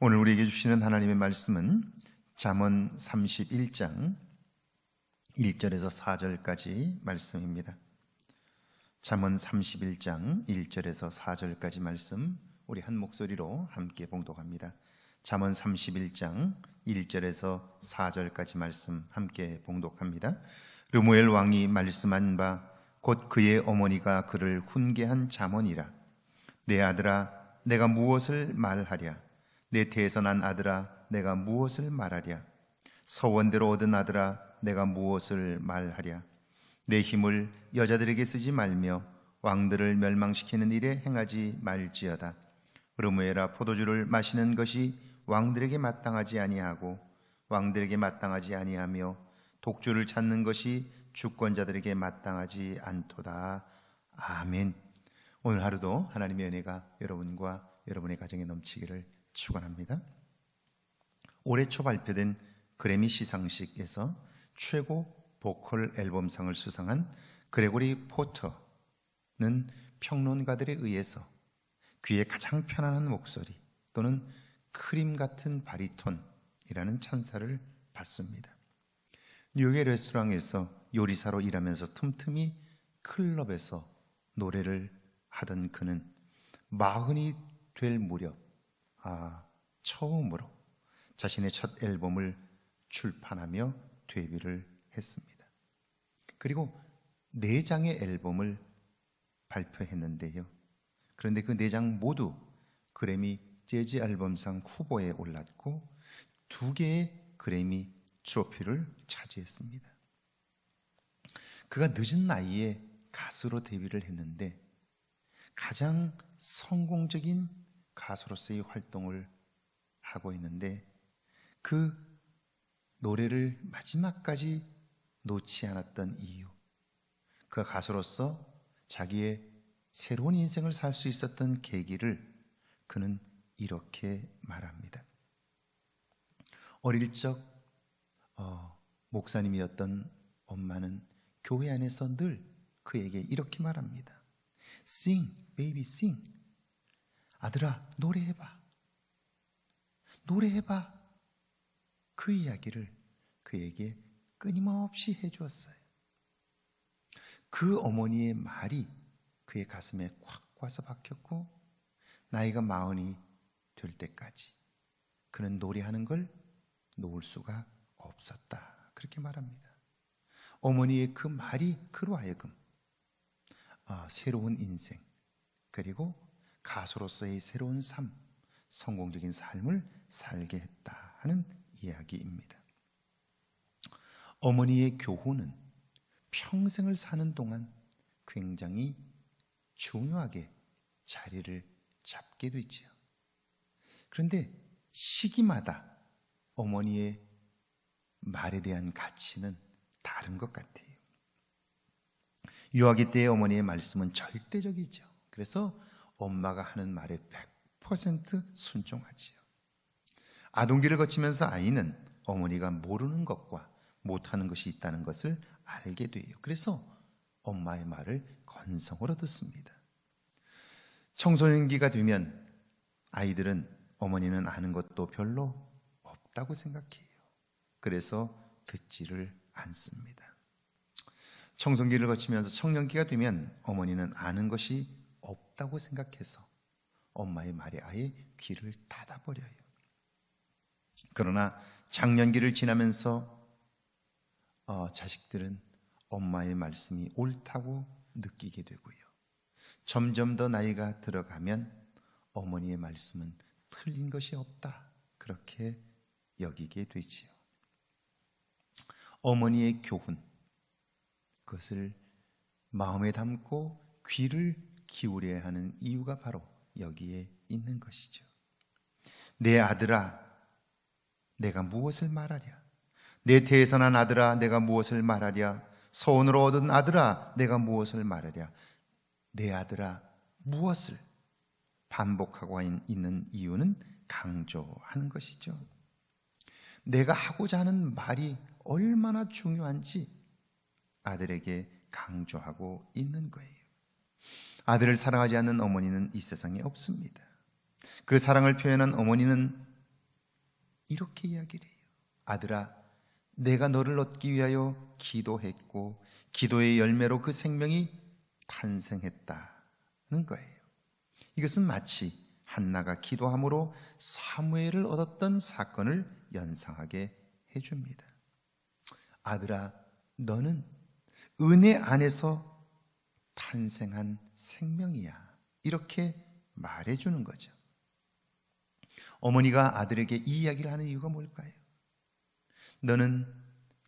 오늘 우리에게 주시는 하나님의 말씀은 잠언 31장 1절에서 4절까지 말씀입니다. 잠언 31장 1절에서 4절까지 말씀 우리 한 목소리로 함께 봉독합니다. 잠언 31장 1절에서 4절까지 말씀 함께 봉독합니다. 르무엘 왕이 말씀한 바 곧 그의 어머니가 그를 훈계한 잠언이라 내 아들아 내가 무엇을 말하랴 내 태에서 난 아들아 내가 무엇을 말하랴? 서원대로 얻은 아들아 내가 무엇을 말하랴? 내 힘을 여자들에게 쓰지 말며 왕들을 멸망시키는 일에 행하지 말지어다. 르무에라 포도주를 마시는 것이 왕들에게 마땅하지 아니하고 왕들에게 마땅하지 아니하며 독주를 찾는 것이 주권자들에게 마땅하지 않도다. 아멘. 오늘 하루도 하나님의 은혜가 여러분과 여러분의 가정에 넘치기를 축원합니다. 올해 초 발표된 그래미 시상식에서 최고 보컬 앨범상을 수상한 그레고리 포터는 평론가들에 의해서 귀에 가장 편안한 목소리 또는 크림 같은 바리톤이라는 찬사를 받습니다. 뉴욕의 레스토랑에서 요리사로 일하면서 틈틈이 클럽에서 노래를 하던 그는 마흔이 될 무렵 아, 처음으로 자신의 첫 앨범을 출판하며 데뷔를 했습니다. 그리고 네 장의 앨범을 발표했는데요. 그런데 그 네 장 모두 그래미 재즈 앨범상 후보에 올랐고 두 개의 그래미 트로피를 차지했습니다. 그가 늦은 나이에 가수로 데뷔를 했는데 가장 성공적인 가수로서의 활동을 하고 있는데 그 노래를 마지막까지 놓지 않았던 이유, 그 가수로서 자기의 새로운 인생을 살 수 있었던 계기를 그는 이렇게 말합니다. 어릴 적 어, 목사님이었던 엄마는 교회 안에서 늘 그에게 이렇게 말합니다. Sing, baby, sing. 아들아, 노래해봐. 노래해봐. 그 이야기를 그에게 끊임없이 해주었어요. 그 어머니의 말이 그의 가슴에 꽉 와서 박혔고, 나이가 마흔이 될 때까지 그는 노래하는 걸 놓을 수가 없었다. 그렇게 말합니다. 어머니의 그 말이 그로 하여금 아, 새로운 인생 그리고 가수로서의 새로운 삶, 성공적인 삶을 살게 했다 하는 이야기입니다. 어머니의 교훈은 평생을 사는 동안 굉장히 중요하게 자리를 잡게 되지요. 그런데 시기마다 어머니의 말에 대한 가치는 다른 것 같아요. 유아기 때의 어머니의 말씀은 절대적이죠. 그래서 엄마가 하는 말에 100% 순종하지요. 아동기를 거치면서 아이는 어머니가 모르는 것과 못하는 것이 있다는 것을 알게 돼요. 그래서 엄마의 말을 건성으로 듣습니다. 청소년기가 되면 아이들은 어머니는 아는 것도 별로 없다고 생각해요. 그래서 듣지를 않습니다. 청소기를 거치면서 청년기가 되면 어머니는 아는 것이 없다고 생각해서 엄마의 말에 아예 귀를 닫아버려요. 그러나 장년기를 지나면서 어, 자식들은 엄마의 말씀이 옳다고 느끼게 되고요. 점점 더 나이가 들어가면 어머니의 말씀은 틀린 것이 없다. 그렇게 여기게 되지요. 어머니의 교훈, 그것을 마음에 담고 귀를 기울여야 하는 이유가 바로 여기에 있는 것이죠. 내 아들아, 내가 무엇을 말하랴? 내 태에서 난 아들아, 내가 무엇을 말하랴? 소원으로 얻은 아들아, 내가 무엇을 말하랴? 내 아들아, 무엇을 반복하고 있는 이유는 강조하는 것이죠. 내가 하고자 하는 말이 얼마나 중요한지 아들에게 강조하고 있는 거예요. 아들을 사랑하지 않는 어머니는 이 세상에 없습니다. 그 사랑을 표현한 어머니는 이렇게 이야기를 해요. 아들아, 내가 너를 얻기 위하여 기도했고 기도의 열매로 그 생명이 탄생했다는 거예요. 이것은 마치 한나가 기도함으로 사무엘을 얻었던 사건을 연상하게 해줍니다. 아들아, 너는 은혜 안에서 탄생한 생명이야. 이렇게 말해주는 거죠. 어머니가 아들에게 이 이야기를 하는 이유가 뭘까요? 너는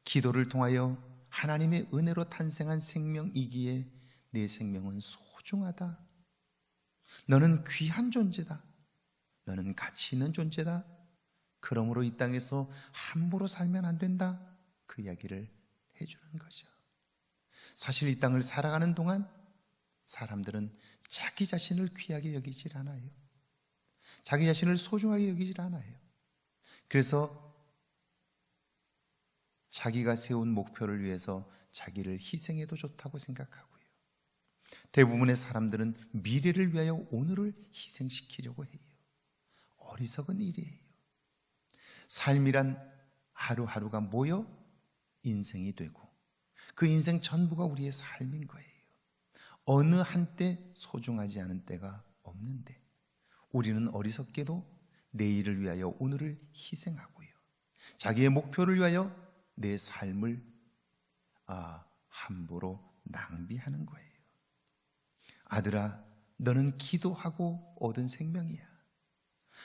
기도를 통하여 하나님의 은혜로 탄생한 생명이기에 내 생명은 소중하다. 너는 귀한 존재다. 너는 가치 있는 존재다. 그러므로 이 땅에서 함부로 살면 안 된다. 그 이야기를 해주는 거죠. 사실 이 땅을 살아가는 동안 사람들은 자기 자신을 귀하게 여기질 않아요. 자기 자신을 소중하게 여기질 않아요. 그래서 자기가 세운 목표를 위해서 자기를 희생해도 좋다고 생각하고요. 대부분의 사람들은 미래를 위하여 오늘을 희생시키려고 해요. 어리석은 일이에요. 삶이란 하루하루가 모여 인생이 되고 그 인생 전부가 우리의 삶인 거예요. 어느 한때 소중하지 않은 때가 없는데 우리는 어리석게도 내일을 위하여 오늘을 희생하고요. 자기의 목표를 위하여 내 삶을 아, 함부로 낭비하는 거예요. 아들아, 너는 기도하고 얻은 생명이야.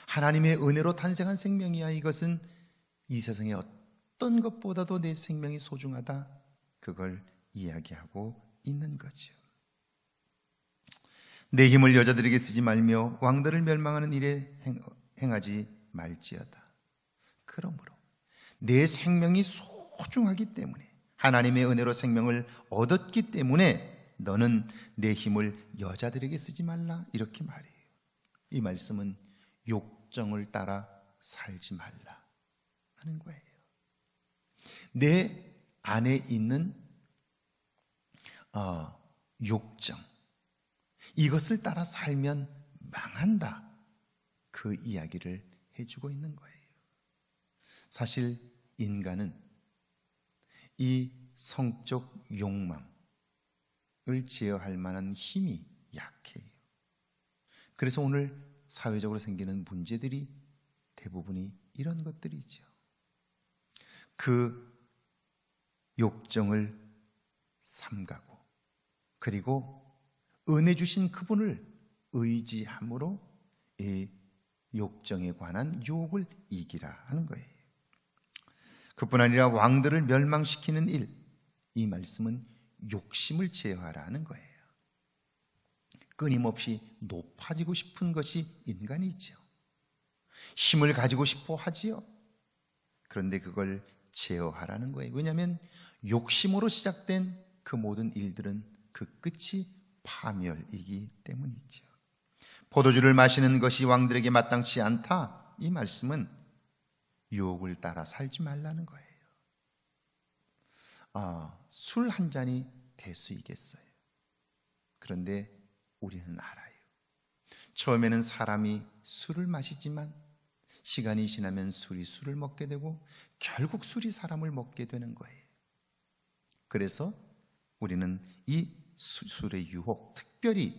하나님의 은혜로 탄생한 생명이야. 이것은 이 세상의 어떤 것보다도 내 생명이 소중하다. 그걸 이야기하고 있는 거죠. 내 힘을 여자들에게 쓰지 말며 왕들을 멸망하는 일에 행, 하지 말지어다. 그러므로 내 생명이 소중하기 때문에 하나님의 은혜로 생명을 얻었기 때문에 너는 내 힘을 여자들에게 쓰지 말라 이렇게 말해요. 이 말씀은 욕정을 따라 살지 말라 하는 거예요. 내 안에 있는 어, 욕정 이것을 따라 살면 망한다. 그 이야기를 해주고 있는 거예요. 사실 인간은 이 성적 욕망을 제어할 만한 힘이 약해요. 그래서 오늘 사회적으로 생기는 문제들이 대부분이 이런 것들이죠. 그 욕정을 삼가고 그리고 은혜 주신 그분을 의지함으로 이 욕정에 관한 유혹을 이기라 하는 거예요. 그뿐 아니라 왕들을 멸망시키는 일, 이 말씀은 욕심을 제어하라 하는 거예요. 끊임없이 높아지고 싶은 것이 인간이죠. 힘을 가지고 싶어 하지요. 그런데 그걸 제어하라는 거예요. 왜냐하면 욕심으로 시작된 그 모든 일들은 그 끝이 파멸이기 때문이죠. 포도주를 마시는 것이 왕들에게 마땅치 않다. 이 말씀은 유혹을 따라 살지 말라는 거예요. 아, 술 한 잔이 대수이겠어요. 그런데 우리는 알아요. 처음에는 사람이 술을 마시지만 시간이 지나면 술이 술을 먹게 되고 결국 술이 사람을 먹게 되는 거예요. 그래서 우리는 이 술의 유혹, 특별히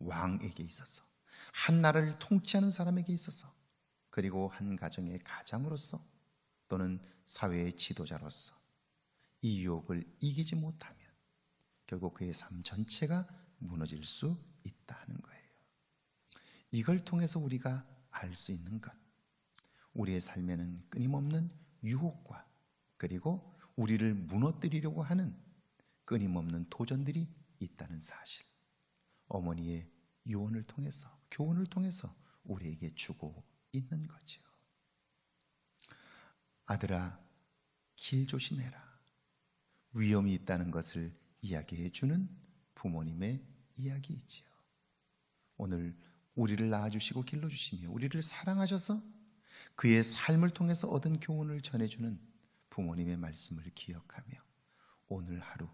왕에게 있어서 한 나라를 통치하는 사람에게 있어서 그리고 한 가정의 가장으로서 또는 사회의 지도자로서 이 유혹을 이기지 못하면 결국 그의 삶 전체가 무너질 수 있다는 거예요. 이걸 통해서 우리가 알 수 있는 것. 우리의 삶에는 끊임없는 유혹과 그리고 우리를 무너뜨리려고 하는 끊임없는 도전들이 있다는 사실. 어머니의 유언을 통해서, 교훈을 통해서 우리에게 주고 있는 거죠. 아들아, 길 조심해라. 위험이 있다는 것을 이야기해 주는 부모님의 이야기이지요. 오늘 우리를 낳아주시고 길러주시며 우리를 사랑하셔서 그의 삶을 통해서 얻은 교훈을 전해주는 부모님의 말씀을 기억하며 오늘 하루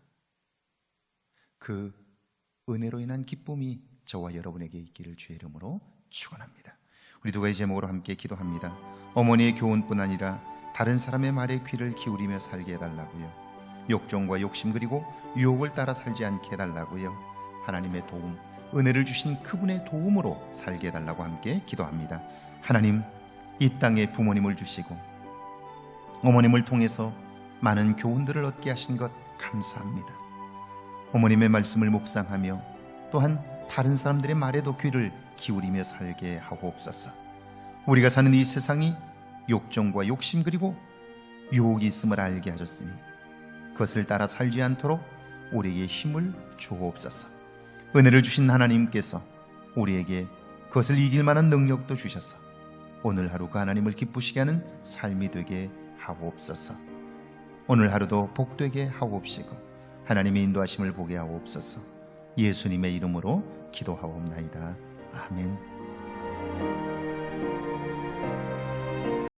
그 은혜로 인한 기쁨이 저와 여러분에게 있기를 주의 이름으로 축원합니다. 우리 두 가지 제목으로 함께 기도합니다. 어머니의 교훈뿐 아니라 다른 사람의 말에 귀를 기울이며 살게 해달라고요. 욕정과 욕심 그리고 유혹을 따라 살지 않게 해달라고요. 하나님의 도움, 은혜를 주신 그분의 도움으로 살게 해달라고 함께 기도합니다. 하나님, 이 땅에 부모님을 주시고 어머님을 통해서 많은 교훈들을 얻게 하신 것 감사합니다. 어머님의 말씀을 묵상하며 또한 다른 사람들의 말에도 귀를 기울이며 살게 하옵소서. 우리가 사는 이 세상이 욕정과 욕심 그리고 유혹이 있음을 알게 하셨으니 그것을 따라 살지 않도록 우리에게 힘을 주옵소서. 은혜를 주신 하나님께서 우리에게 그것을 이길 만한 능력도 주셔서 오늘 하루가 하나님을 기쁘시게 하는 삶이 되게 하옵소서. 오늘 하루도 복되게 하옵시고 하나님의 인도하심을 보게 하옵소서. 예수님의 이름으로 기도하옵나이다. 아멘.